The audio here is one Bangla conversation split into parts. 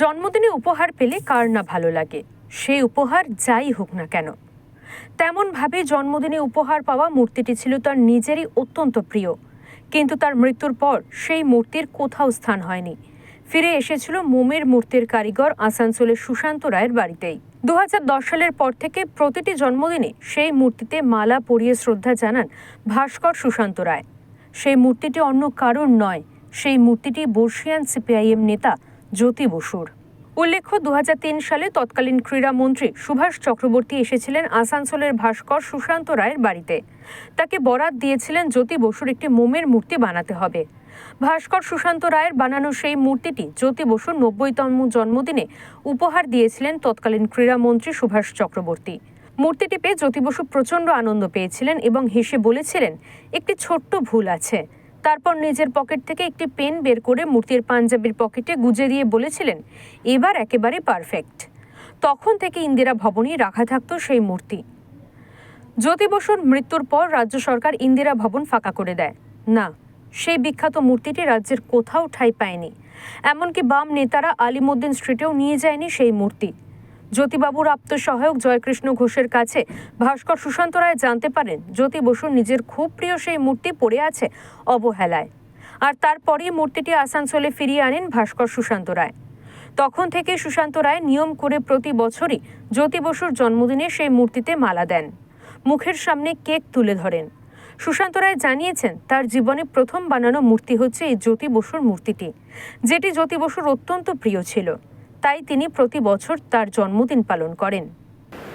জন্মদিনে উপহার পেলে কার না ভালো লাগে? সেই উপহার যাই হোক না কেন। তেমনভাবে জন্মদিনে উপহার পাওয়া মূর্তিটি ছিল তার নিজেরই অত্যন্ত প্রিয়। কিন্তু তার মৃত্যুর পর সেই মূর্তির কোথাও স্থান হয়নি। ফিরে এসেছিল মোমের মূর্তির কারিগর আসানসোলের সুশান্ত রায়ের বাড়িতেই। দু হাজার দশ সালের পর থেকে প্রতিটি জন্মদিনে সেই মূর্তিতে মালা পরিয়ে শ্রদ্ধা জানান ভাস্কর সুশান্ত রায়। সেই মূর্তিটি অন্য কারোর নয়, সেই মূর্তিটি বর্ষিয়ান সিপিআইএম নেতা জ্যোতি বসুর। উল্লেখ্য দু হাজার তিন সালে তৎকালীন ক্রীড়ামন্ত্রী সুভাষ চক্রবর্তী এসেছিলেন আসানসোলের ভাস্কর সুশান্ত রায়ের বাড়িতে। তাকে বরাত দিয়েছিলেন জ্যোতি বসুর একটি মোমের মূর্তি বানাতে হবে। ভাস্কর সুশান্ত রায়ের বানানো সেই মূর্তিটি জ্যোতি বসুর নব্বইতম জন্মদিনে উপহার দিয়েছিলেন তৎকালীন ক্রীড়ামন্ত্রী সুভাষ চক্রবর্তী। মূর্তিটি পেয়ে জ্যোতি বসু প্রচণ্ড আনন্দ পেয়েছিলেন এবং হেসে বলেছিলেন, একটি ছোট্ট ভুল আছে। তারপর নিজের পকেট থেকে একটি পেন বের করে মূর্তির পাঞ্জাবির পকেটে গুজে দিয়ে বলেছিলেন, এবার একেবারে পারফেক্ট। তখন থেকে ইন্দিরা ভবনেই রাখা থাকতো সেই মূর্তি। জ্যোতি বসুর মৃত্যুর পর রাজ্য সরকার ইন্দিরা ভবন ফাঁকা করে দেয়। না, সেই বিখ্যাত মূর্তিটি রাজ্যের কোথাও ঠাঁই পায়নি। এমনকি বাম নেতারা আলিমুদ্দিন স্ট্রিটেও নিয়ে যায়নি সেই মূর্তি। জ্যোতিবাবুর আপ্তসহায়ক জয়কৃষ্ণ ঘোষের কাছে ভাস্কর সুশান্ত রায় জানতে পারেন, জ্যোতি বসুর নিজের খুব প্রিয় সেই মূর্তি পড়ে আছে অবহেলায়। আর তারপরেই মূর্তিটি আসানসোলে ফিরিয়ে আনেন ভাস্কর সুশান্ত রায়। তখন থেকে সুশান্ত রায় নিয়ম করে প্রতি বছরই জ্যোতি বসুর জন্মদিনে সেই মূর্তিতে মালা দেন। মুখের সামনে কেক তুলে ধরেন। সুশান্ত রায় জানিয়েছেন, তার জীবনে প্রথম বানানো মূর্তি হচ্ছে এই জ্যোতি বসুর মূর্তিটি, যেটি জ্যোতি বসুর অত্যন্ত প্রিয় ছিল। তাই তিনি প্রতি বছর তার জন্মদিন পালন করেন।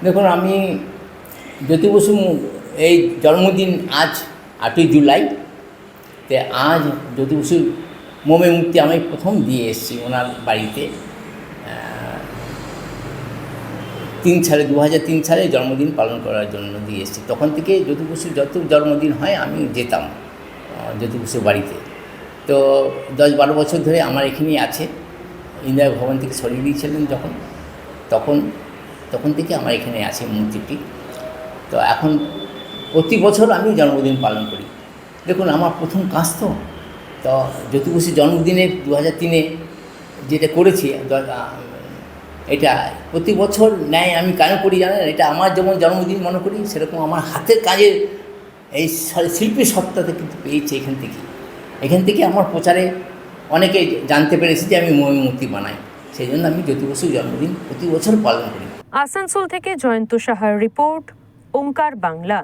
দেখুন, আমি জ্যোতি বসু, এই জন্মদিন আজ আটই জুলাই, তে আজ জ্যোতি বসুর মোমে মূর্তি আমি প্রথম দিয়ে এসেছি ওনার বাড়িতে। তিন সালে দু তিন সালে জন্মদিন পালন করার জন্য দিয়ে এসেছি। তখন থেকে জ্যোতি বসুর যত জন্মদিন হয়, আমি যেতাম জ্যোতি বসুর বাড়িতে। তো দশ বারো বছর ধরে আমার এখানেই আছে। ইন্দিরা ভবন থেকে সরিয়ে দিয়েছিলেন যখন, তখন তখন থেকে আমার এখানে আছে মূর্তিটি। তো এখন প্রতি বছর আমি জন্মদিন পালন করি। দেখুন, আমার প্রথম কাজ তো তো জ্যোতি জন্মদিনে দু হাজার তিনে যেটা করেছি এটা প্রতি বছর ন্যায় আমি কেন করি জানেন? এটা আমার যেমন জন্মদিন মনে করি, সেরকম আমার হাতের কাজের এই শিল্পী সত্তাতে কিন্তু পেয়েছি এখান থেকে। এখান থেকে আমার প্রচারে অনেকে জানতে পেরেছি যে আমি মমি মূর্তি বানাই। সেই জন্য আমি জ্যোতি বসুর জন্মদিন প্রতি বছর পালন করি। আসানসোল থেকে জয়ন্ত সাহার রিপোর্ট, ওঙ্কার বাংলা।